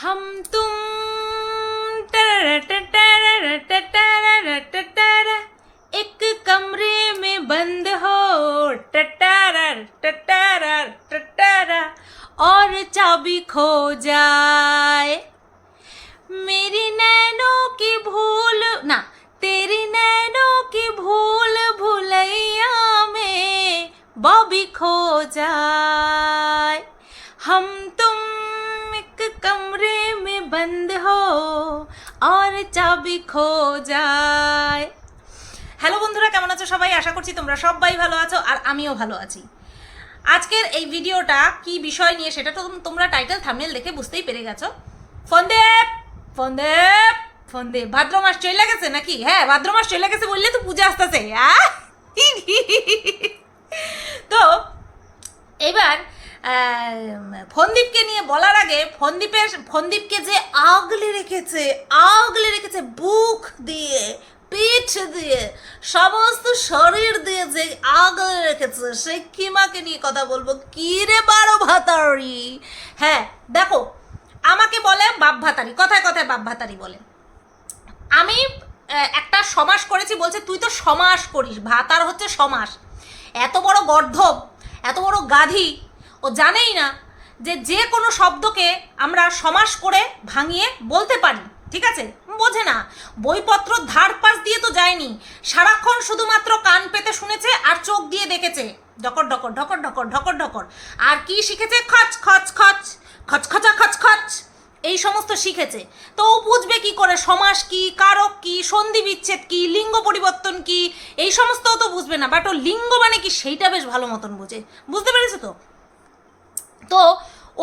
हम तुम एक कमरे में बंद हो टटरर टटरर टटरर, और चाबी खो जाए मेरी नैनों की भूल ना तेरी नैनों की भूल भुलैया में बॉबी खो जाए हम कमरे में बंद हो और চাবি খো যায় হ্যালো বন্ধুরা কেমন আছো সবাই আশা করছি তোমরা সবাই ভালো আছো আর আমিও ভালো আছি আজকের এই ভিডিওটা কি বিষয় নিয়ে সেটা তো তোমরা টাইটেল থামনেল দেখে বুঝতেই পেরে গেছো ফন্দেব ফন্দেব ফন্দেব ভাদ্র মাস চলে গেছে নাকি হ্যাঁ ভাদ্র মাস চলে গেছে বললে তো পূজা আসতেছে আহ? তো এবার আহ, ফন্দীপকে নিয়ে বলার আগে ফন্দীপের, ফন্দীপকে যে আগলে রেখেছে আগলে রেখেছে বুক দিয়ে, পিঠ দিয়ে, সমস্ত শরীর দিয়ে যে আগলে রেখেছে সেই কিমাকে নিয়ে কথা বলব? কি রে বারো ভাতারি? হ্যাঁ দেখো, আমাকে বলে বাপ ভাতারি, কথায় কথায় বাপ ভাতারি বলে। আমি একটা সমাস করেছি, বলছে তুই তো সমাস করিস, ভাতার হচ্ছে সমাস। এত বড় গর্ধব, এত বড় গাধি ও জানেই না যে যে কোনো শব্দকে আমরা সমাস করে ভাঙিয়ে বলতে পারি, ঠিক আছে? বোঝে না। বইপত্র ধার পাশ দিয়ে তো যায়নি। সারাক্ষণ শুধুমাত্র কান পেতে শুনেছে আর চোখ দিয়ে দেখেছে। ঢকর ঢকর ঢকর ঢকর ঢকর ঢকর। আর কি শিখেছে? খচ খচ খচ খচখচা খচ খচ। এই সমস্ত শিখেছে। তো ও বুঝবে কি করে? সমাস কি, কারক কি, সন্ধি বিচ্ছেদ কি, লিঙ্গ পরিবর্তন কি? এই সমস্তও তো বুঝবে না। বাট ও লিঙ্গ মানে কি? সেইটা বেশ ভালো মতন বুঝে। বুঝতে পেরেছ তো? তো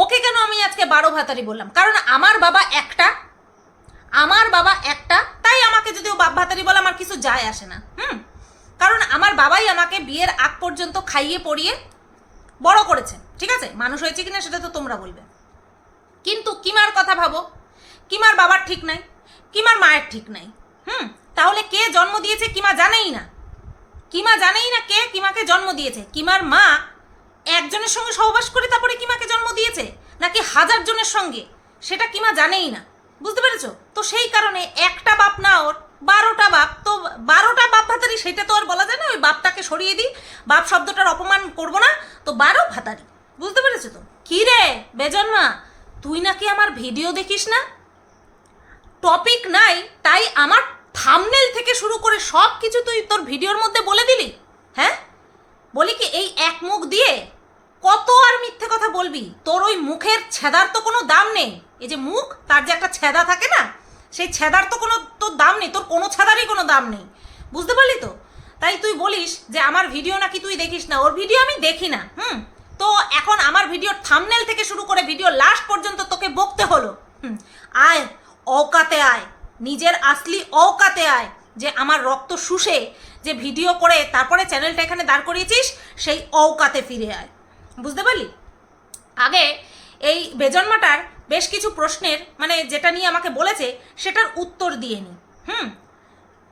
ওকে কেন আমি আজকে বারো ভাতারি বললাম? কারণ আমার বাবা একটা, আমার বাবা একটা, তাই আমাকে যদি ও বাপ ভাতারি বলে আমার কিছু যায় আসে না, হুম? কারণ আমার বাবাই আমাকে বিয়ের আগ পর্যন্ত খাইয়ে পড়িয়ে বড় করেছে, ঠিক আছে? মানুষ হয়েছে কিনা সেটা তো তোমরা বলবে। কিন্তু কিমার কথা ভাবো? কিমার বাবার ঠিক নাই? কিমার মায়ের ঠিক নাই? হুম? তাহলে কে জন্ম দিয়েছে কিমা জানেই না। কিমা জানেই না কে কিমাকে জন্ম দিয়েছে। কিমার মা একজনের সঙ্গে সহবাস করে তারপরে কিমাকে জন্ম দিয়েছে? নাকি হাজার জনের সঙ্গে? সেটা কিমা জানেই না। বুঝতে পেরেছ? তো সেই কারণে একটা বাপ না ওর, বারোটা বাপ। তো বারোটা বাপ ভাতারি, সেটা তো আর বলা যায় না, ওই বাপটাকে সরিয়ে দিই। বাপ শব্দটার অপমান করব না, তো বারো ভাতারি। বুঝতে পেরেছ তো? কি রে বেজন্মা তুই নাকি আমার ভিডিও দেখিস না? টপিক নাই, তাই আমার থামনেল থেকে শুরু করে সব কিছু তুই তোর ভিডিওর মধ্যে বলে দিলি? হ্যাঁ? বলি কি এই এক মুখ দিয়ে কত আর মিথ্যে কথা বলবি? তোর ওই মুখের ছেদার তো কোনো দাম নেই। এই যে মুখ, তার যে একটা ছেদা থাকে না, সেই ছেদার তো কোনো তোর দাম নেই, তোর কোনো ছেদারই কোনো দাম নেই। বুঝতে পারলি তো? তাই তুই বলিস যে আমার ভিডিও নাকি তুই দেখিস না, ওর ভিডিও আমি দেখি না, হুম? তো এখন আমার ভিডিওর থামনেল থেকে শুরু করে ভিডিও লাস্ট পর্যন্ত তোকে বকতে হলো, হুম? আয় অকাতে আয়, নিজের আসলি অকাতে আয়, যে আমার রক্ত শুষে যে ভিডিও করে তারপরে চ্যানেলটা এখানে দাঁড় করিয়েছিস, সেই অকাতে ফিরে আয়। বুঝতে পারলি? আগে এই বেজন্মাটার বেশ কিছু প্রশ্নের মানে যেটা নিয়ে আমাকে বলেছে, সেটার উত্তর দিয়ে নি। হুম?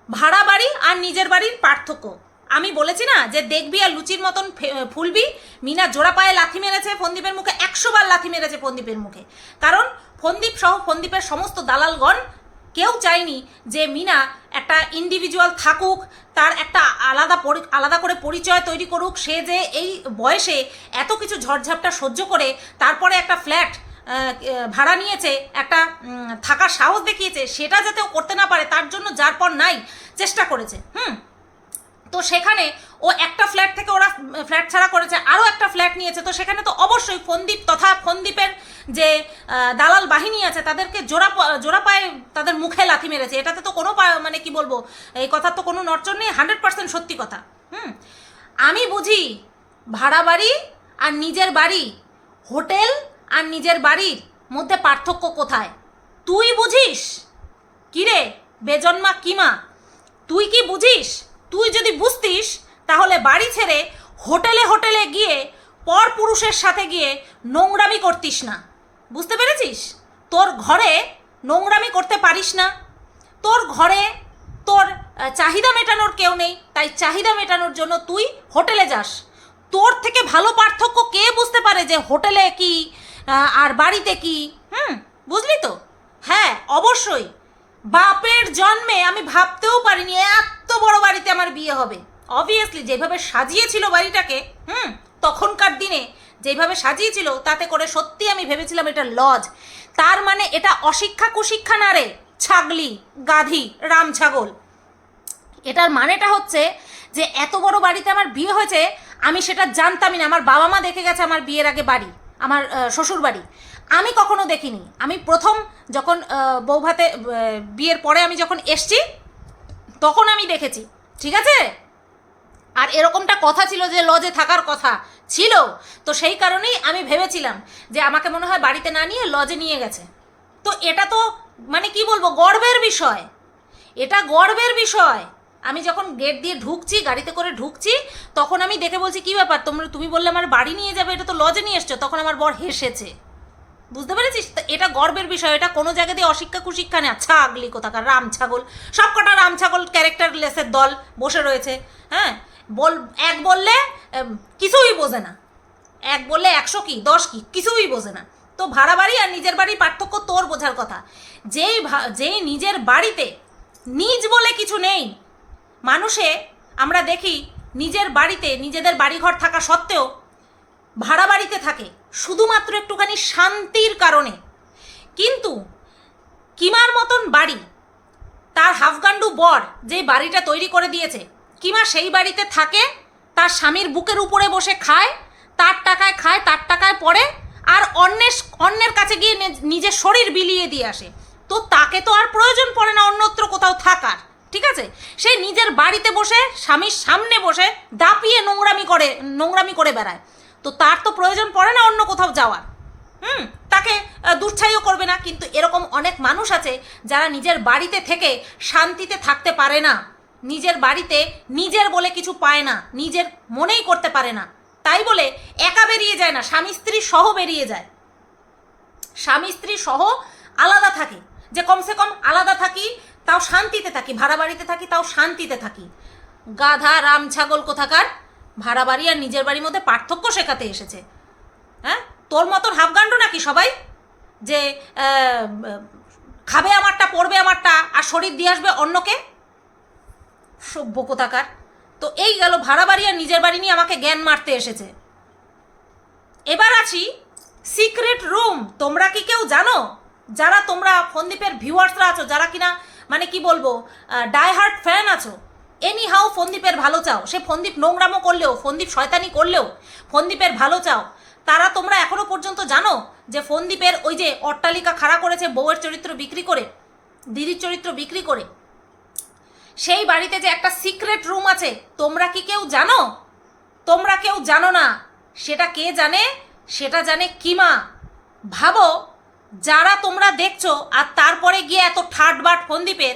ভাড়া বাড়ি আর নিজের বাড়ির পার্থক্য। আমি বলেছি না যে দেখবি আর লুচির মতন ফুলবি, মিনা জোড়া পায়ে লাথি মেরেছে ফন্দীপের মুখে, একশো বার লাথি মেরেছে ফন্দীপের মুখে। কারণ ফন্দীপ সহ ফন্দীপের সমস্ত দালালগণ কেউ চায়নি যে মিনা একটা ইন্ডিভিজুয়াল থাকুক, তার একটা আলাদা আলাদা করে পরিচয় তৈরি করুক। সে যে এই বয়সে এত কিছু ঝড়ঝাপটা সহ্য করে, তারপরে একটা ফ্ল্যাট ভাড়া নিয়েছে, একটা থাকার সাহস দেখিয়েছে, সেটা যাতে করতে না পারে, তার জন্য যার পর নাই, চেষ্টা করেছে। হুম? তো সেখানে ও একটা ফ্ল্যাট থেকে ওরা ফ্ল্যাট ছাড়া করেছে, আরও একটা ফ্ল্যাট নিয়েছে। তো সেখানে তো অবশ্যই ফন্দীপ তথা ফন্দীপের যে দালাল বাহিনী আছে, তাদেরকে জোড়া জোড়া পায়ে তাদের মুখে লাথি মেরেছে। এটাতে তো কোনো মানে কি বলব, এই কথার তো কোনো নড়চড় নেই হান্ড্রেড পার্সেন্ট সত্যি কথা। হুম? আমি বুঝি ভাড়া বাড়ি আর নিজের বাড়ি, হোটেল আর নিজের বাড়ির মধ্যে পার্থক্য কোথায়? তুই বুঝিস? কিরে, বেজন্মা কিমা? তুই কি বুঝিস? তুই যদি বুঝতিস, তাহলে বাড়ি ছেড়ে হোটেলে হোটেলে গিয়ে পর পুরুষের সাথে গিয়ে নোংরামি করতিস না। বুঝতে পেরেছিস? তোর ঘরে নোংরামি করতে পারিস না। তোর ঘরে তোর চাহিদা মেটানোর কেউ নেই, তাই চাহিদা মেটানোর জন্য তুই হোটেলে যাস। তোর থেকে ভালো পার্থক্য কে বুঝতে পারে যে হোটেলে কি আর বাড়িতে কি? হুম, বুঝলি তো? হ্যাঁ অবশ্যই। বাপের জন্মে আমি ভাবতেও পারিনি, এত বড় বাড়িতে আমার বিয়ে হবে। অবভিয়াসলি যেভাবে সাজিয়েছিল বাড়িটাকে, হুম, তখনকার দিনে যেভাবে সাজিয়েছিল, তাতে করে সত্যি আমি ভেবেছিলাম এটা লজ। তার মানে এটা অশিক্ষা কুশিক্ষা না রে, ছাগলি, গাধি, রাম ছাগল। এটার মানেটা হচ্ছে যে এত বড় বাড়িতে আমার বিয়ে হয়েছে, আমি সেটা জানতামই না। আমার বাবা মা দেখে গেছে আমার বিয়ের আগে বাড়ি, আমার শ্বশুর বাড়ি। আমি কখনো দেখিনি। আমি প্রথম যখন বৌভাতে বিয়ের পরে আমি যখন এসছি তখন আমি দেখেছি, ঠিক আছে? আর এরকমটা কথা ছিল যে লজে থাকার কথা ছিল, তো সেই কারণেই আমি ভেবেছিলাম যে আমাকে মনে হয় বাড়িতে না নিয়ে লজে নিয়ে গেছে। তো এটা তো মানে কি বলব, গর্বের বিষয়। এটা গর্বের বিষয়। আমি যখন গেট দিয়ে ঢুকছি, গাড়িতে করে ঢুকছি, তখন আমি দেখে বলছি, কি ব্যাপার? তোমরা, তুমি বললে আমার বাড়ি নিয়ে যাবে, এটা তো লজে নিয়ে এসছো। তখন আমার বর হেসেছে। বুঝতে পেরেছিস? তো এটা গর্বের বিষয়, এটা কোনো জায়গা দিয়ে অশিক্ষা কুশিক্ষা নেই। ছাগলি কোথাকার, রাম ছাগল। সব কটা রাম ছাগল ক্যারেক্টার লেসের দল বসে রয়েছে হ্যাঁ? বল, এক বললে কিছুই বোঝে না। এক বললে একশো কি, দশ কি, কিছুই বোঝে না। তো ভাড়া বাড়ি আর নিজের বাড়ির পার্থক্য তোর বোঝার কথা। যেই যেই নিজের বাড়িতে নিজ বলে কিছু নেই, মানুষে আমরা দেখি নিজের বাড়িতে, নিজেদের বাড়িঘর থাকা সত্ত্বেও ভাড়া বাড়িতে থাকে। শুধুমাত্র একটুখানি শান্তির কারণে। কিন্তু কিমার মতন বাড়ি, তার হাফগান্ডু বর যে বাড়িটা তৈরি করে দিয়েছে, কিমা সেই বাড়িতে থাকে, তার স্বামীর বুকের উপরে বসে খায়, তার টাকায় খায়, তার টাকায় পড়ে, আর অন্যের অন্যের কাছে গিয়ে নিজের শরীর বিলিয়ে দিয়ে আসে। তো তাকে তো আর প্রয়োজন পড়ে না, অন্যত্র কোথাও থাকার, ঠিক আছে? সে নিজের বাড়িতে বসে, স্বামীর সামনে বসে দাপিয়ে নোংরামি করে নোংরামি করে বেড়ায়। তো তার তো প্রয়োজন পড়ে না অন্য কোথাও যাওয়ার। হুম? তাকে দুশ্চাইও করবে না, কিন্তু এরকম অনেক মানুষ আছে যারা নিজের বাড়িতে থেকে শান্তিতে থাকতে পারে না। নিজের বাড়িতে নিজের বলে কিছু পায় না, নিজের মনেই করতে পারে না। তাই বলে একা বেরিয়ে যায় না, স্বামী স্ত্রী সহ বেরিয়ে যায়। স্বামী স্ত্রী সহ আলাদা থাকে। যে কমসে কম আলাদা থাকি, তাও শান্তিতে থাকি। ভাড়া বাড়িতে থাকি, তাও শান্তিতে থাকি। গাধা, রাম, ছাগল কোথাকার? ভাড়া বাড়ি আর নিজের বাড়ির মধ্যে পার্থক্য শেখাতে এসেছে। হ্যাঁ? তোর মতন হাফগান্ড নাকি সবাই? যে খাবে আমারটা, পড়বে আমারটা, আর শরীর দিয়ে আসবে অন্যকে? সভ্য কোথাকার। তো এই গেল, ভাড়া বাড়ি আর নিজের বাড়ি নিয়ে আমাকে জ্ঞান মারতে এসেছে। এবার আছি সিক্রেট রুম। তোমরা কি কেউ জানো? যারা তোমরা ফন্দীপের ভিউয়ার্সরা আছো, যারা কিনা মানে কি বলব ডাই হার্ট ফ্যান আছো এনি হাও ফন্দীপের ভালো চাও। সে ফন্দীপ নোংরামো করলেও ফন্দীপ শয়তানি করলেও ফন্দীপের ভালো চাও। তারা তোমরা এখনও পর্যন্ত জানো যে ফন্দীপের ওই যে অট্টালিকা খাড়া করেছে বউয়ের চরিত্র বিক্রি করে, দিদির চরিত্র বিক্রি করে। সেই বাড়িতে যে একটা সিক্রেট রুম আছে, তোমরা কি কেউ জানো? তোমরা কেউ জানো না। সেটা কে জানে? সেটা জানে কিমা। ভাবো, যারা তোমরা দেখছ আর তারপরে গিয়ে এত ঠাট বাট ফন্দীপের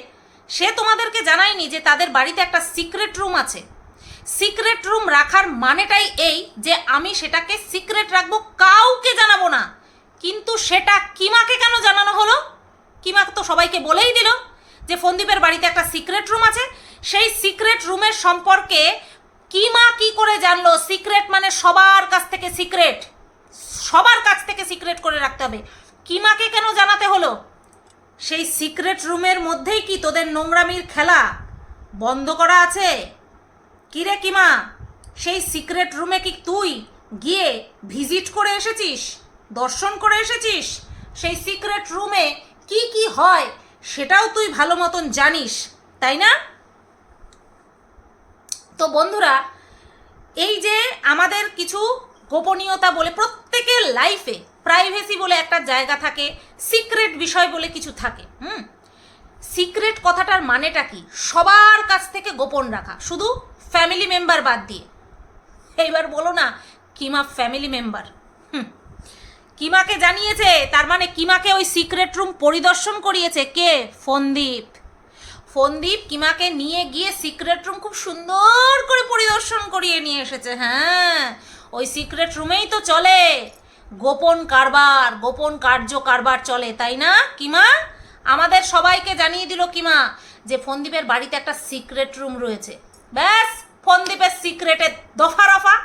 সে তোমাদেরকে জানায়নি যে তাদের বাড়িতে একটা সিক্রেট রুম আছে। সিক্রেট রুম রাখার মানেটাই এই যে আমি সেটাকে সিক্রেট রাখব, কাউকে জানাব না। কিন্তু সেটা কিমাকে কেন জানানো হলো? কিমাকে তো সবাইকে বলেই দিল যে ফন্দীপের বাড়িতে একটা সিক্রেট রুম আছে। সেই সিক্রেট রুমের সম্পর্কে কিমা কি করে জানলো? সিক্রেট মানে সবার কাছ থেকে সিক্রেট সবার কাছ থেকে সিক্রেট করে রাখতে হবে। কিমাকে কেন জানাতে হলো? সেই সিক্রেট রুমের মধ্যেই কি তোদের নোংরামির খেলা? বন্ধ করা আছে? কিরে কিমা? সেই সিক্রেট রুমে কি তুই গিয়ে ভিজিট করে এসেছিস? দর্শন করে এসেছিস? সেই সিক্রেট রুমে কি কি হয় সেটাও তুই ভালো মতন জানিস, তাই না? তো বন্ধুরা, এই যে আমাদের কিছু গোপনীয়তা বলে প্রত্যেকের লাইফে প্রাইভেসি বলে একটা জায়গা থাকে সিক্রেট বিষয় বলে কিছু থাকে, হুম? সিক্রেট কথাটার মানেটা কি? সবার কাছ থেকে গোপন রাখা, শুধু ফ্যামিলি মেম্বার বাদ দিয়ে। এইবার বলো না, কিমা ফ্যামিলি মেম্বার কিমাকে জানিয়েছে, তার মানে কিমাকে ওই সিক্রেট রুম পরিদর্শন করিয়েছে কে? ফন্দীপ। ফন্দীপ কিমাকে নিয়ে গিয়ে সিক্রেট রুম খুব সুন্দর করে পরিদর্শন করিয়ে নিয়ে এসেছে হ্যাঁ? ওই সিক্রেট রুমেই তো চলে। গোপন কারবার, গোপন কার্য কারবার চলে, তাই না? কিমা? আমাদের সবাইকে জানিয়ে দিল কিমা যে ফন্দীপের বাড়িতে একটা সিক্রেট রুম রয়েছে। ব্যাস, ফন্দীপের সিক্রেটের দফা রফা।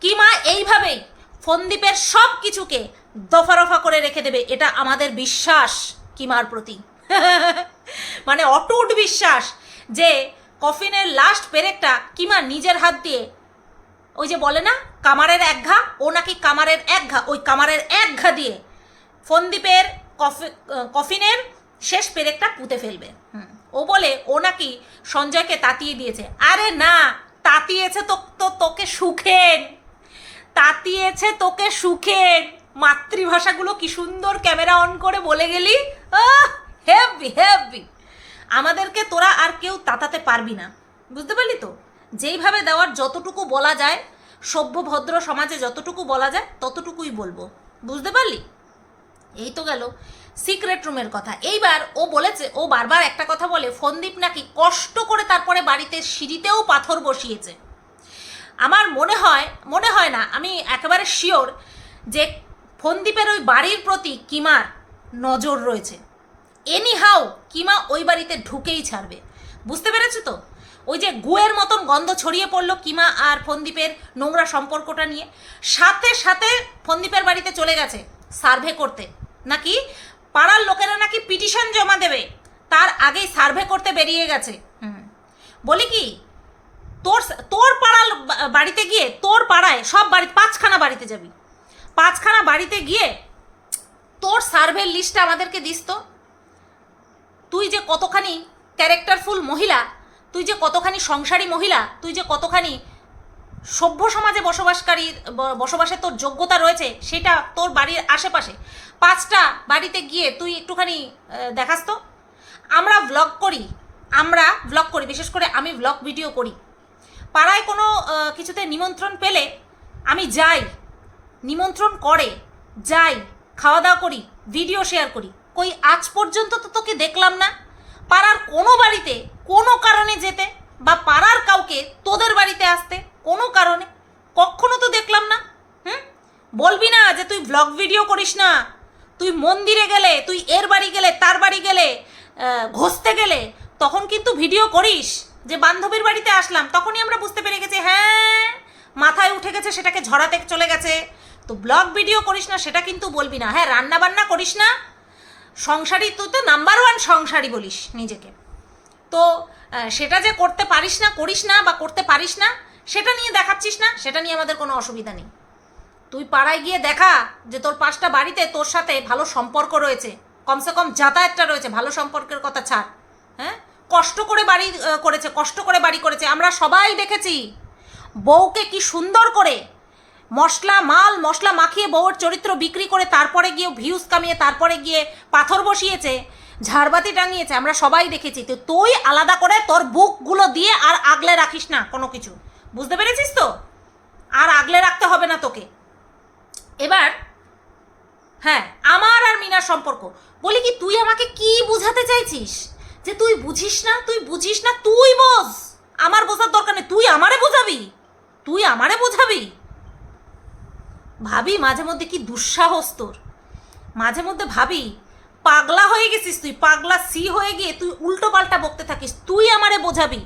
কিমা, এইভাবেই ফন্দীপের সব কিছুকে দফা রফা করে রেখে দেবে, এটা আমাদের বিশ্বাস কিমার প্রতি। মানে অটুট বিশ্বাস যে কফিনের লাস্ট পেরেকটা কিমা নিজের হাত দিয়ে ওই যে বলে না, কামারের এক ঘা, ও নাকি কামারের এক ঘা, ওই কামারের এক ঘা দিয়ে ফন্দীপের কফি কফিনের শেষ পেরেকটা পুঁতে ফেলবে। ও বলে, ও নাকি সঞ্জয়কে তাতিয়ে দিয়েছে। আরে না, তাতিয়েছে তো তো তোকে সুখেন তাতিয়েছে তোকে সুখেন মাতৃভাষাগুলো কি সুন্দর ক্যামেরা অন করে বলে গেলি? Heavy heavy. আমাদেরকে তোরা আর কেউ তাতাতে পারবি না। বুঝতে পারলি তো? যেইভাবে দেওয়ার যতটুকু বলা যায়, সভ্য, ভদ্র সমাজে যতটুকু বলা যায়, ততটুকুই বলব। বুঝতে পারলি? এই তো গেল সিক্রেট রুমের কথা। এইবার ও বলেছে, ও বারবার একটা কথা বলে, ফন্দীপ নাকি কষ্ট করে তারপরে বাড়িতে সিঁড়িতেও পাথর বসিয়েছে। আমার মনে হয় মনে হয় না, আমি একেবারে শিওর যে ফন্দীপের ওই বাড়ির প্রতি কিমার নজর রয়েছে। এনি হাউ কিমা ওই বাড়িতে ঢুকেই ছাড়বে। বুঝতে পেরেছ তো? ওই যে গুয়ের মতন গন্ধ ছড়িয়ে পড়ল কিমা আর ফন্দীপের নোংরা সম্পর্কটা নিয়ে। সাথে সাথে ফন্দীপের বাড়িতে চলে গেছে সার্ভে করতে। নাকি? পাড়ার লোকেরা নাকি পিটিশন জমা দেবে। তার আগেই সার্ভে করতে বেরিয়ে গেছে। বলি কি? তোর তোর পাড়ার বাড়িতে গিয়ে তোর পাড়ায় সব বাড়ি পাঁচখানা বাড়িতে যাবি। পাঁচখানা বাড়িতে গিয়ে তোর সার্ভের লিস্টটা আমাদেরকে দিস তো। তুই যে কতখানি ক্যারেক্টারফুল মহিলা তুই যে কতখানি সংসারী মহিলা, তুই যে কতখানি সভ্য সমাজে বসবাসকারী বসবাসের তোর যোগ্যতা রয়েছে, সেটা তোর বাড়ির আশেপাশে। পাঁচটা বাড়িতে গিয়ে তুই একটুখানি দেখাস তো। আমরা ব্লগ করি, আমরা ব্লগ করি, বিশেষ করে আমি ব্লগ ভিডিও করি। পাড়ায় কোনো কিছুতে নিমন্ত্রণ পেলে আমি যাই, নিমন্ত্রণ করে, যাই, খাওয়া দাওয়া করি ভিডিও শেয়ার করি। কই, আজ পর্যন্ত তো তোকে দেখলাম না। পাড়ার কোনো বাড়িতে, কোনো কারণে যেতে বা পাড়ার কাউকে তোদের বাড়িতে আসতে কোনো কারণে কখনো তো দেখলাম না, হুম? বলবি না যে তুই ব্লগ ভিডিও করিস না। তুই মন্দিরে গেলে, তুই এর বাড়ি গেলে, তার বাড়ি গেলে ঘষতে গেলে তখন কিন্তু ভিডিও করিস। যে বান্ধবীর বাড়িতে আসলাম, তখনই আমরা বুঝতে পেরে গেছি হ্যাঁ মাথায় উঠে গেছে সেটাকে ঝরাতে চলে গেছে। তো ব্লগ ভিডিও করিস না, সেটা কিন্তু বলবি না। হ্যাঁ রান্না বান্না করিস না সংসারী, তুই তো নাম্বার ওয়ান সংসারী বলিস নিজেকে। তো সেটা যে করতে পারিস না, করিস না বা করতে পারিস না, সেটা নিয়ে দেখাচ্ছিস না, সেটা নিয়ে আমাদের কোনো অসুবিধা নেই। তুই পাড়ায় গিয়ে দেখা যে তোর পাঁচটা বাড়িতে তোর সাথে ভালো সম্পর্ক রয়েছে, কমসে কম যাতায়াতটা রয়েছে, ভালো সম্পর্কের কথা ছাড় হ্যাঁ? কষ্ট করে বাড়ি করেছে, কষ্ট করে বাড়ি করেছে, আমরা সবাই দেখেছি। বউকে কি সুন্দর করে মশলা, মাল, মশলা মাখিয়ে বউয়ের চরিত্র বিক্রি করে তারপরে গিয়ে ভিউজ কামিয়ে তারপরে গিয়ে পাথর বসিয়েছে, ঝাড়বাতি টাঙিয়েছে, আমরা সবাই দেখেছি। তো তুই আলাদা করে তোর বুকগুলো দিয়ে আর আগলে রাখিস না কোনো কিছু। বুঝতে পেরেছিস তো? আর আগলে রাখতে হবে না তোকে। এবার হ্যাঁ আমার আর মিনার সম্পর্ক। বলি কি, তুই আমাকে কি বোঝাতে চাইছিস? যে তুই বুঝিস না, তুই বুঝিস না, তুই বোঝ। আমার বোঝার দরকার নেই, তুই আমারে বোঝাবি? তুই আমারে বোঝাবি? ভাবি, মাঝে মধ্যে কি দুঃসাহস তোর? মাঝে মধ্যে ভাবি, পাগলা হয়ে গেছিস তুই, পাগলা সি হয়ে গিয়ে তুই উল্টো পাল্টা বকতে থাকিস, তুই আমারে বোঝাবি।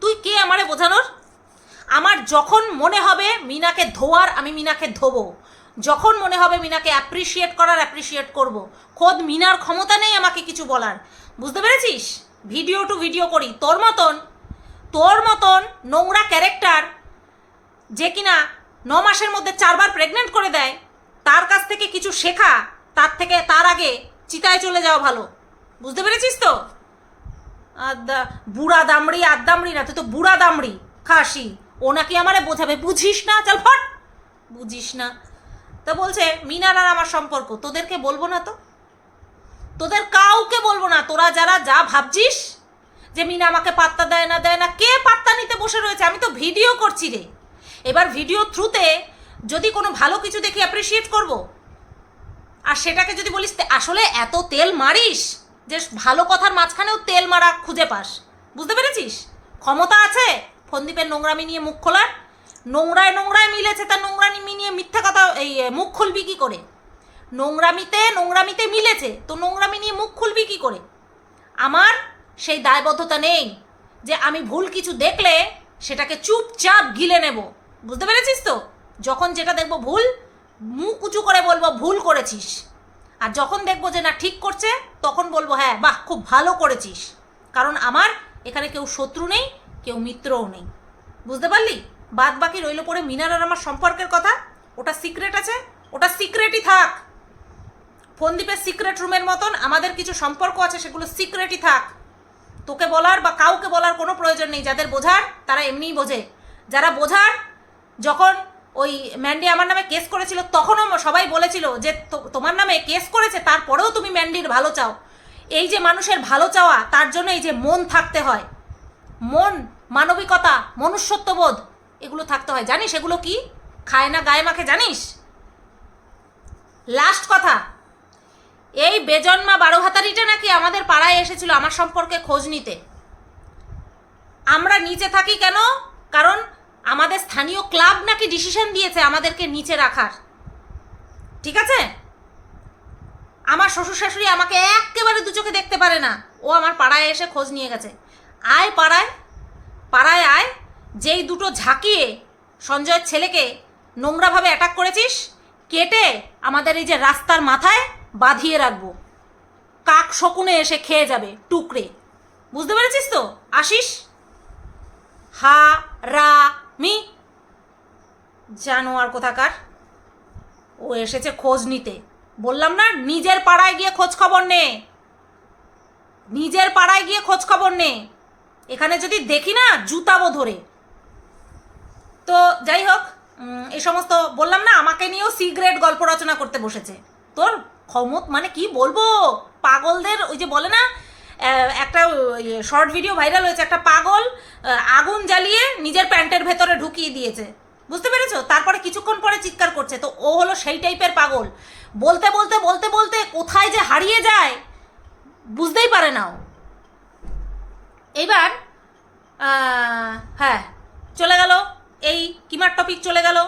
তুই কে আমারে বোঝানোর? আমার যখন মনে হবে মিনাকে ধোয়ার, আমি মিনাকে ধোবো। যখন মনে হবে মিনাকে অ্যাপ্রিসিয়েট করার অ্যাপ্রিসিয়েট করব। খোদ মিনার ক্ষমতা নেই আমাকে কিছু বলার। বুঝতে পেরেছিস? ভিডিও টু ভিডিও করি। তোর মতন তোর মতন নোংরা ক্যারেক্টার যে কিনা ন মাসের মধ্যে চারবার প্রেগনেন্ট করে দেয়। তার কাছ থেকে কিছু শেখা, তার থেকে তার আগে চিতায় চলে যাওয়া ভালো। বুঝতে পেরেছিস তো? বুড়া দামড়ি আদামড়ি না, তুই তো বুড়া দামড়ি, খাসি। ও নাকি আমারে বোঝাবে, বুঝিস না? চল ফট! বুঝিস না। তো বলছে, মিনার আর আমার সম্পর্ক, তোদেরকে বলব না তো? তোদের কাউকে বলব না, তোরা যারা যা ভাবছিস, যে মিনা আমাকে পাত্তা দেয় না দেয় না, কে পাত্তা নিতে বসে রয়েছে? আমি তো ভিডিও করছি রে। এবার ভিডিও থ্রুতে যদি কোনো ভালো কিছু দেখি অ্যাপ্রিসিয়েট করব। আর সেটাকে যদি বলিস আসলে এত তেল মারিস? যে ভালো কথার মাঝখানেও তেল মারা খুঁজে পাস। বুঝতে পেরেছিস? ক্ষমতা আছে? ফন্দীপের নোংরামি নিয়ে মুখ খোলার। নোংরায় নোংরায় মিলেছে তার নোংরামি নিয়ে মিথ্যা কথা, এই মুখ খুলবি কী করে? নোংরামিতে নোংরামিতে মিলেছে, তো নোংরামি নিয়ে মুখ খুলবি কী করে? আমার সেই দায়বদ্ধতা নেই যে আমি ভুল কিছু দেখলে সেটাকে চুপচাপ গিলে নেব। বুঝতে পেরেছিস তো? যখন যেটা দেখব ভুল, মুখ উঁচু করে বলব, ভুল করেছিস। আর যখন দেখব যে না, ঠিক করছে, তখন বলব হ্যাঁ বাহ, খুব ভালো করেছিস। কারণ আমার এখানে কেউ শত্রু নেই, কেউ মিত্রও নেই। বুঝতে পারলি? বাদ বাকি রইল পরে মিনার আর আমার সম্পর্কের কথা। ওটা সিক্রেট আছে, ওটা সিক্রেটই থাক। ফোনদীপের সিক্রেট রুমের মতন আমাদের কিছু সম্পর্ক আছে, সেগুলো সিক্রেটই থাক। তোকে বলার বা কাউকে বলার কোনো প্রয়োজন নেই, যাদের বোঝার তারা এমনিই বোঝে। যারা বোঝার যখন ওই ম্যান্ডি আমার নামে কেস করেছিল, তখনও সবাই বলেছিল যে তোমার নামে কেস করেছে, তারপরেও তুমি ম্যান্ডির ভালো চাও। এই যে মানুষের ভালো চাওয়া, তার জন্য এই যে মন থাকতে হয়। মন, মানবিকতা, মনুষ্যত্ববোধ, এগুলো থাকতে হয়। জানিস এগুলো কি? খায় না গায়ে মাখে, জানিস? লাস্ট কথা, এই বেজন্মা বারো হাতারিটা নাকি আমাদের পাড়ায় এসেছিল আমার সম্পর্কে খোঁজ নিতে। আমরা নিচে থাকি কেন? কারণ আমাদের স্থানীয় ক্লাব নাকি ডিসিশন দিয়েছে আমাদেরকে নিচে রাখার? ঠিক আছে? আমার শ্বশুর শাশুড়ি আমাকে একেবারে দু চোখে দেখতে পারে না। ও আমার পাড়ায় এসে খোঁজ নিয়ে গেছে। আয় পাড়ায় পাড়ায় আয়, যেই দুটো ঝাঁকিয়ে সঞ্জয়ের ছেলেকে নোংরাভাবে অ্যাটাক করেছিস, কেটে আমাদের এই যে রাস্তার মাথায় বাঁধিয়ে রাখব। কাক শকুনে এসে খেয়ে যাবে, টুকরে। বুঝতে পেরেছিস তো? আসিস? হা, রা মি? জানোয়ার কোথাকার? ও এসেছে খোঁজ নিতে। বললাম না, নিজের পাড়ায় গিয়ে খোঁজ খবর নে। নিজের পাড়ায় গিয়ে খোঁজ খবর নে। এখানে যদি দেখি না, জুতাবো ধরে। তো যাই হোক এই সমস্ত বললাম না, আমাকে নিয়েও সিগ্রেট গল্প রচনা করতে বসেছে। তোর ক্ষমত মানে কি বলব? পাগলদের ওই যে বলে না একটা শর্ট ভিডিও ভাইরাল হয়েছে, একটা পাগল আগুন জ্বালিয়ে নিজের প্যান্টের ভেতরে ঢুকিয়ে দিয়েছে। বুঝতে পেরেছ? তারপরে কিছুক্ষণ পরে চিৎকার করছে। তো ও হলো সেই টাইপের পাগল। বলতে বলতে বলতে বলতে কোথায় যে হারিয়ে যায়, বুঝতেই পারে না ও। এবার হ্যাঁ চলে গেল। এই কিমার টপিক চলে গেল।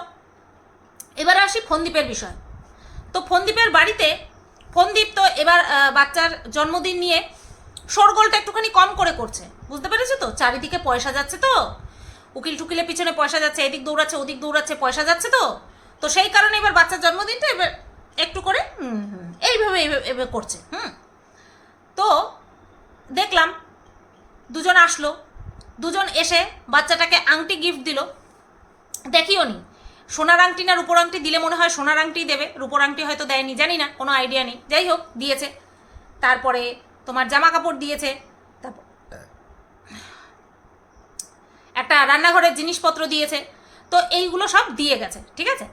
এবার আসি ফন্দীপের বিষয়। তো ফন্দীপের বাড়িতে, ফন্দীপ তো এবার বাচ্চার জন্মদিন নিয়ে শোরগোলটা একটুখানি কম করে করছে। বুঝতে পেরেছ তো? চারিদিকে পয়সা যাচ্ছে তো? উকিল টুকিলের পিছনে পয়সা যাচ্ছে, এদিক দৌড়াচ্ছে, ওদিক দৌড়াচ্ছে, পয়সা যাচ্ছে তো? তো সেই কারণে এবার বাচ্চার জন্মদিনটা এবার একটু করে এইভাবে এইভাবে করছে, হুম। তো দেখলাম দুজন আসলো। দুজন এসে বাচ্চাটাকে আংটি গিফট দিল। দেখিও নি, সোনার আংটি না রূপোর আংটি দিলে মনে হয় সোনার আংটি দেবে। রূপোর আংটি হয়তো দেয়নি, জানি না, কোনো আইডিয়া নেই। যাই হোক, দিয়েছে। তারপরে তোমার জামা কাপড় দিয়েছে। তারপর একটা রান্নাঘরের জিনিসপত্র দিয়েছে। তো এইগুলো সব দিয়ে গেছে, ঠিক আছে?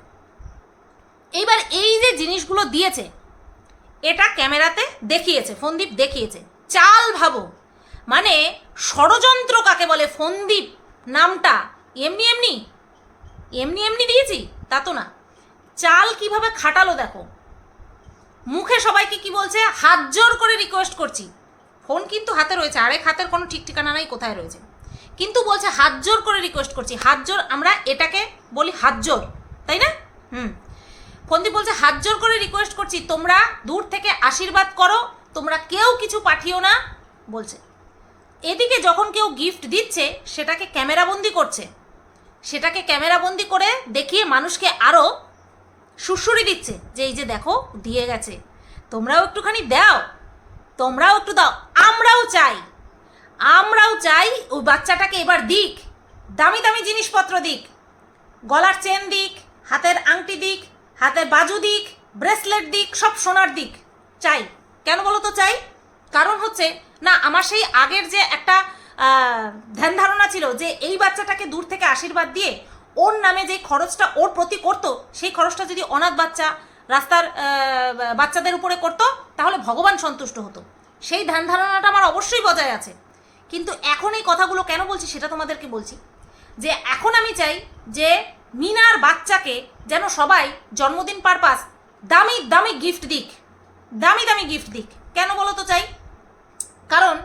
এইবার এই যে জিনিসগুলো দিয়েছে, এটা ক্যামেরাতে দেখিয়েছে, ফোনদীপ দেখিয়েছে। চাল ভাবো। মানে ষড়যন্ত্র কাকে বলে ফোনদীপ নামটা? এমনি এমনি? এমনি এমনি দিয়েছি? তা তো না। চাল কীভাবে খাটালো দেখো। মুখে সবাইকে কি বলছে? হাত জোর করে রিকোয়েস্ট করছি। ফোন কিন্তু হাতে রয়েছে, আরেক হাতের কোনো ঠিক ঠিকানা নাই, কোথায় রয়েছে? কিন্তু বলছে হাত জোর করে রিকোয়েস্ট করছি। হাত জোর, আমরা এটাকে বলি হাত জোর, তাই না? হুম। ফন্দীপ বলছে হাত জোর করে রিকোয়েস্ট করছি, তোমরা দূর থেকে আশীর্বাদ করো, তোমরা কেউ কিছু পাঠিও না, বলছে। এদিকে যখন কেউ গিফট দিচ্ছে, সেটাকে ক্যামেরাবন্দি করছে। সেটাকে ক্যামেরাবন্দি করে দেখিয়ে মানুষকে আরও সুরসুরি দিচ্ছে, যে এই যে দেখো, দিয়ে গেছে। তোমরাও একটুখানি দাও, তোমরাও একটু দাও, আমরাও চাই আমরাও চাই ওই বাচ্চাটাকে এবার দিক, দামি দামি জিনিসপত্র দিক, গলার চেন দিক, হাতের আংটি দিক, হাতের বাজু দিক, ব্রেসলেট দিক, সব সোনার দিক, চাই। কেন বলো তো চাই? কারণ হচ্ছে, না, আমার সেই আগের যে একটা ধ্যান ধারণা ছিল যে এই বাচ্চাটাকে দূর থেকে আশীর্বাদ দিয়ে ওর নামে যে খরচটা ওর প্রতি করতো, সেই খরচটা যদি অনাথ বাচ্চা, রাস্তার বাচ্চাদের উপরে করতো, তাহলে ভগবান সন্তুষ্ট হতো। সেই ধ্যান ধারণাটা আমার অবশ্যই বজায় আছে। কিন্তু এখন এই কথাগুলো কেন বলছি সেটা তোমাদেরকে বলছি। যে এখন আমি চাই যে মিনার বাচ্চাকে যেন সবাই জন্মদিন পারপাস দামি দামি গিফট দিক। দামি দামি গিফট দিক। কেন বলো তো চাই? কারণ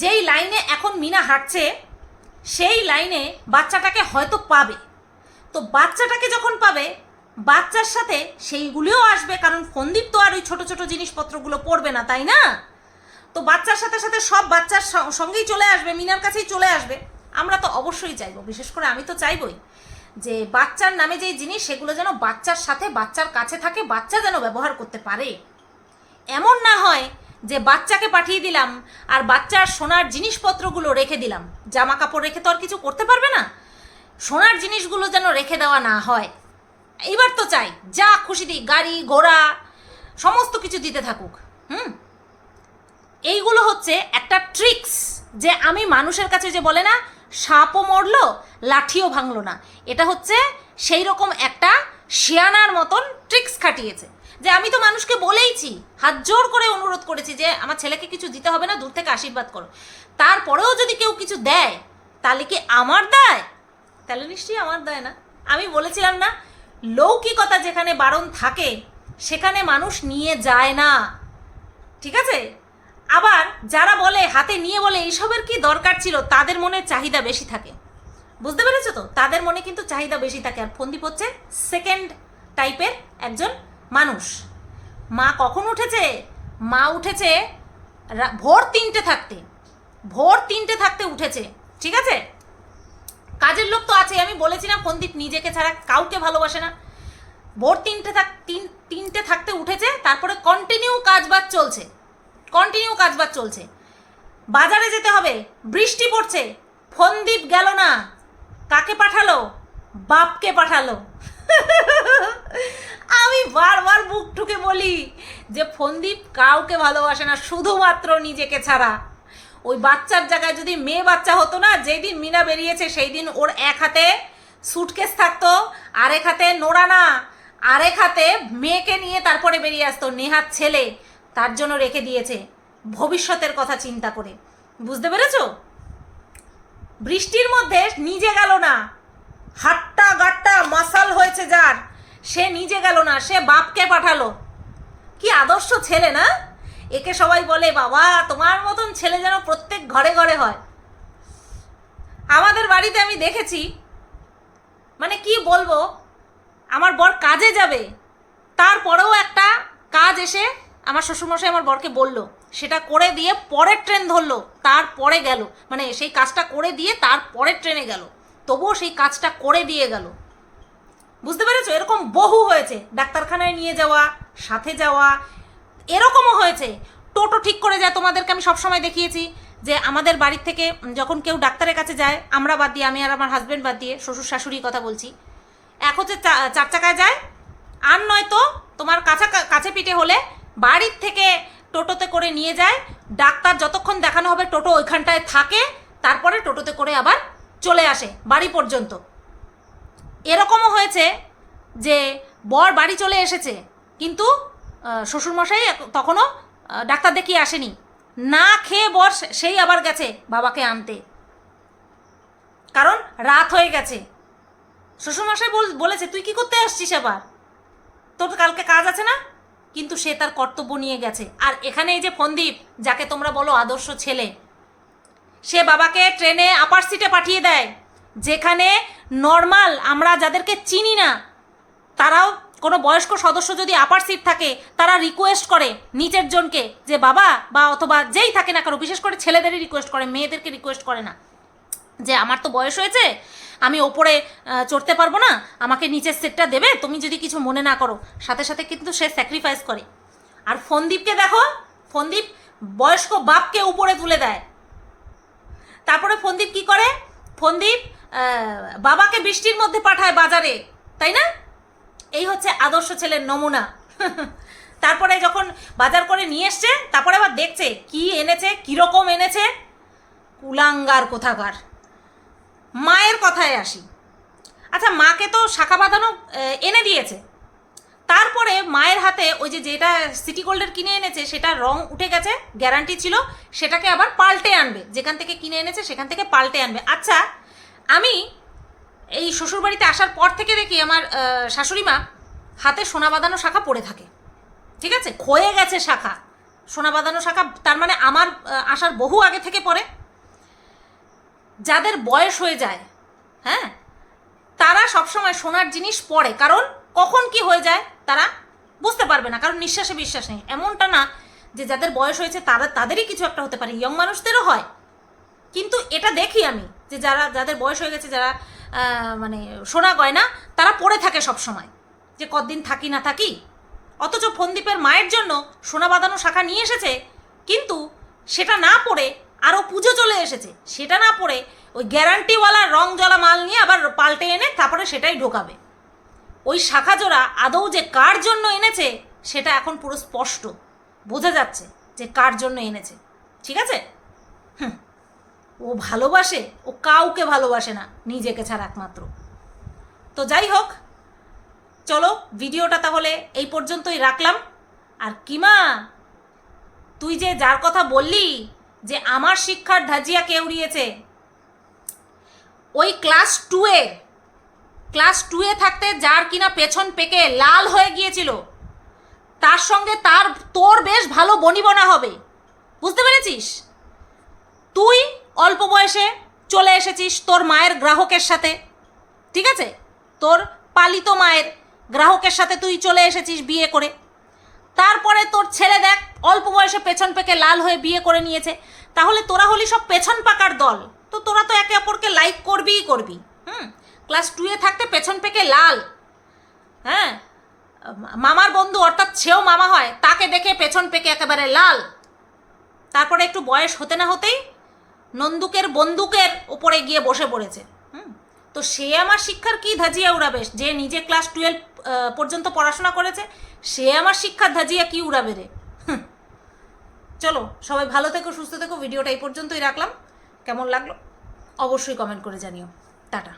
যেই লাইনে এখন মিনা হাঁটছে সেই লাইনে বাচ্চাটাকে হয়তো পাবে। তো বাচ্চাটাকে যখন পাবে, বাচ্চার সাথে সেইগুলিও আসবে, কারণ ফন্দীপ তো আর ওই ছোটো ছোটো জিনিসপত্রগুলো পড়বে না, তাই না? তো বাচ্চার সাথে সাথে সব বাচ্চার সঙ্গেই চলে আসবে, মিনার কাছেই চলে আসবে। আমরা তো অবশ্যই চাইব, বিশেষ করে আমি তো চাইবই যে বাচ্চার নামে যেই জিনিস, সেগুলো যেন বাচ্চার সাথে, বাচ্চার কাছে থাকে, বাচ্চা যেন ব্যবহার করতে পারে। এমন না হয় যে বাচ্চাকে পাঠিয়ে দিলাম আর বাচ্চার সোনার জিনিসপত্রগুলো রেখে দিলাম। জামা কাপড় রেখে তো আর কিছু করতে পারবে না। সোনার জিনিসগুলো যেন রেখে দেওয়া না হয়। এইবার তো চাই, যা খুশি দিই, গাড়ি, ঘোড়া, সমস্ত কিছু দিতে থাকুক, হুম? এইগুলো হচ্ছে একটা ট্রিক্স যে আমি মানুষের কাছে যে বলে না, সাপও মরলো, লাঠিও ভাঙলো না। এটা হচ্ছে সেই রকম একটা শিয়ানার মতন ট্রিক্স খাটিয়েছে। যে আমি তো মানুষকে বলেইছি, হাত জোর করে অনুরোধ করেছি যে আমার ছেলেকে কিছু দিতে হবে না, দূর থেকে আশীর্বাদ করো। তারপরেও যদি কেউ কিছু দেয়, তাহলে কি আমার দেয়? তাহলে নিশ্চয়ই আমার দেয় না। আমি বলেছিলাম না, লৌকিকতা যেখানে বারণ থাকে, সেখানে মানুষ নিয়ে যায় না। ঠিক আছে? আবার যারা বলে, হাতে নিয়ে বলে, এইসবের কি দরকার ছিল? তাদের মনে চাহিদা বেশি থাকে। বুঝতে পেরেছ তো? তাদের মনে কিন্তু চাহিদা বেশি থাকে। আর ফন্দীপ হচ্ছে সেকেন্ড টাইপের একজন মানুষ। মা কখন উঠেছে? মা উঠেছে ভোর তিনটে থাকতে। ভোর তিনটে থাকতে উঠেছে, ঠিক আছে? কাজের লোক তো আছে, আমি বলেছিলাম ফন্দীপ নিজেকে ছাড়া কাউকে ভালোবাসে না। ভোর তিনটে থাক তিন তিনটে থাকতে উঠেছে, তারপরে কন্টিনিউ কাজবাজ চলছে। কন্টিনিউ কাজবাজ চলছে। বাজারে যেতে হবে, বৃষ্টি পড়ছে ফন্দীপ গেল না। কাকে পাঠালো? বাপকে পাঠালো। আমি বারবার বুক ঠুকে বলি যে ফন্দীপ কাউকে ভালোবাসে না, শুধুমাত্র নিজেকে ছাড়া। ওই বাচ্চার জায়গায় যদি মেয়ে বাচ্চা হতো না যেই দিন মিনা বেরিয়েছে সেই দিন ওর এক হাতে সুটকেস থাকতো, আরেক হাতে নোড়া নোড়ানা আরেক হাতে মেয়েকে নিয়ে তারপরে বেরিয়ে আসতো, নেহাত ছেলে তার জন্য রেখে দিয়েছে ভবিষ্যতের কথা চিন্তা করে। বুঝতে পেরেছ? বৃষ্টির মধ্যে নিজে গেল না। হাট্টা গাট্টা মাসাল হয়েছে যার। সে নিজে গেল না, সে বাপকে পাঠালো। কি আদর্শ ছেলে না? একে সবাই বলে, বাবা, তোমার মতন ছেলে যেন প্রত্যেক ঘরে ঘরে হয়। আমাদের বাড়িতে আমি দেখেছি। মানে কি বলব? আমার বর কাজে যাবে। তারপরেও একটা কাজ এসে আমার শ্বশুরমশাই আমার বরকে বলল, সেটা করে দিয়ে পরের ট্রেন ধরলো। তারপরে গেল। মানে সেই কাজটা করে দিয়ে তারপরের ট্রেনে গেল। তবুও সেই কাজটা করে দিয়ে গেল। বুঝতে পেরেছ? এরকম বহু হয়েছে। ডাক্তারখানায় নিয়ে যাওয়া, সাথে যাওয়া, এরকমও হয়েছে। টোটো ঠিক করে যায়, তোমাদেরকে আমি সবসময় দেখিয়েছি যে আমাদের বাড়ির থেকে যখন কেউ ডাক্তারের কাছে যায়, আমরা বাদ দিয়ে, আমি আর আমার হাজব্যান্ড বাদ দিয়ে, শ্বশুর শাশুড়ির কথা বলছি। এক হচ্ছে চার চাকায় যায়, আর নয়তো তোমার কাছা, কাছে পিঠে হলে বাড়ির থেকে টোটোতে করে নিয়ে যায়। ডাক্তার যতক্ষণ দেখানো হবে, টোটো ওইখানটায় থাকে, তারপরে টোটোতে করে আবার চলে আসে বাড়ি পর্যন্ত। এরকমও হয়েছে যে বর বাড়ি চলে এসেছে, কিন্তু শ্বশুরমশাই তখনও ডাক্তার দেখিয়ে আসেনি। না খেয়ে বর সেই আবার গেছে বাবাকে আনতে। কারণ রাত হয়ে গেছে। শ্বশুরমশাই বল- বলেছে, তুই কি করতে আসছিস আবার? তোর কালকে কাজ আছে না? কিন্তু সে তার কর্তব্য নিয়ে গেছে। আর এখানে এই যে ফন্দীপ, যাকে তোমরা বলো আদর্শ ছেলে সে বাবাকে ট্রেনে আপার সিটে পাঠিয়ে দেয়। যেখানে নর্মাল আমরা যাদেরকে চিনি না, তারাও কোনো বয়স্ক সদস্য যদি আপার সিট থাকে, তারা রিকোয়েস্ট করে নিচের জনকে যে, বাবা বা অথবা যেই থাকে না কারও বিশেষ করে ছেলেদেরই রিকোয়েস্ট করে, মেয়েদেরকে রিকোয়েস্ট করে না। যে, আমার তো বয়স হয়েছে, আমি ওপরে চড়তে পারব না, আমাকে নিচের সেটটা দেবে, তুমি যদি কিছু মনে না করো। সাথে সাথে কিন্তু সে স্যাক্রিফাইস করে। আর ফন্দীপকে দেখো, ফন্দীপ বয়স্ক বাপকে উপরে তুলে দেয়। তারপরে ফন্দীপ কি করে? ফন্দীপ বাবাকে বৃষ্টির মধ্যে পাঠায় বাজারে, তাই না? এই হচ্ছে আদর্শ ছেলের নমুনা। তারপরে যখন বাজার করে নিয়ে এসছে, তারপরে আবার দেখছে, কি এনেছে, কীরকম এনেছে? কুলাঙ্গার কোথাকার। মায়ের কথায় আসি। আচ্ছা মাকে তো শাখা বাঁধানো এনে দিয়েছে। তারপরে মায়ের হাতে ওই যে যেটা সিটি গোল্ডের কিনে এনেছে, সেটা রং উঠে গেছে গ্যারান্টি ছিল, সেটাকে আবার পাল্টে আনবে। যেখান থেকে কিনে এনেছে, সেখান থেকে পাল্টে আনবে। আচ্ছা আমি এই শ্বশুরবাড়িতে আসার পর থেকে দেখি আমার শাশুড়ি মা হাতে সোনা বাঁধানো শাখা পড়ে থাকে। ঠিক আছে? ক্ষয়ে গেছে শাখা। সোনা বাঁধানো শাখা, তার মানে আমার আসার বহু আগে থেকে পড়ে। যাদের বয়স হয়ে যায় হ্যাঁ তারা সবসময় সোনার জিনিস পড়ে। কারণ কখন কি হয়ে যায়? তারা বুঝতে পারবে না, কারণ নিঃশ্বাসে বিশ্বাস নেই। এমনটা না যে যাদের বয়স হয়েছে তারা, তাদেরই কিছু একটা হতে পারে ইয়ং মানুষদেরও হয়। কিন্তু এটা দেখি আমি যে যারা, যাদের বয়স হয়ে গেছে, যারা মানে সোনা গয়না, তারা পড়ে থাকে সব সময় যে কদিন থাকি না থাকি। অথচ ফন্দীপের মায়ের জন্য সোনা বাঁধানো শাখা নিয়ে এসেছে, কিন্তু সেটা না পড়ে আরও পুজো চলে এসেছে। সেটা না পড়ে ওই গ্যারান্টিওয়ালা রং জলা মাল নিয়ে আবার পাল্টে এনে তারপরে সেটাই ঢোকাবে। ওই শাখা জোড়া আদৌ যে কার জন্য এনেছে, সেটা এখন পুরো স্পষ্ট। বোঝা যাচ্ছে যে কার জন্য এনেছে। ঠিক আছে? হুম। ও ভালোবাসে, ও কাউকে ভালোবাসে না, নিজেকে ছাড়া একমাত্র। তো যাই হোক, চলো ভিডিওটা তাহলে এই পর্যন্তই রাখলাম। আর কিমা, তুই যে যার কথা বললি যে আমার শিক্ষার ধাজিয়া কে উড়িয়েছে, ওই ক্লাস টুয়ে ক্লাস টুয়ে থাকতে যার কিনা পেছন পেকে লাল হয়ে গিয়েছিল। তার সঙ্গে তার তোর বেশ ভালো বনিবনা হবে। বুঝতে পেরেছিস? তুই অল্প বয়সে চলে এসেছিস তোর মায়ের গ্রাহকের সাথে। ঠিক আছে? তোর পালিত মায়ের গ্রাহকের সাথে তুই চলে এসেছিস বিয়ে করে। তারপরে তোর ছেলে দেখ, অল্প বয়সে পেছন পেকে লাল হয়ে বিয়ে করে নিয়েছে। তাহলে তোরা হলি সব পেছন পাকার দল। তো তোরা তো একে অপরকে লাইক করবিই করবি। হুম? ক্লাস টুয়ে থাকতে পেছন পেকে লাল। হ্যাঁ? মামার বন্ধু, অর্থাৎ সেও মামা হয়, তাকে দেখে পেছন পেকে একেবারে লাল। তারপরে একটু বয়স হতে না হতেই নন্দুকের বন্দুকের উপরে গিয়ে বসে পড়েছে। হুম? তো সে আমার শিক্ষার কি ধাজিয়া উড়াবে? যে নিজে ক্লাস টুয়েলভ পর্যন্ত পড়াশোনা করেছে, সে আমার শিক্ষার ধাজিয়া কি উড়াবে রে। চলো, সবাই ভালো থেকো, সুস্থ থেকো, ভিডিওটা এই পর্যন্তই রাখলাম। কেমন লাগল? অবশ্যই কমেন্ট করে জানিও। টাটা।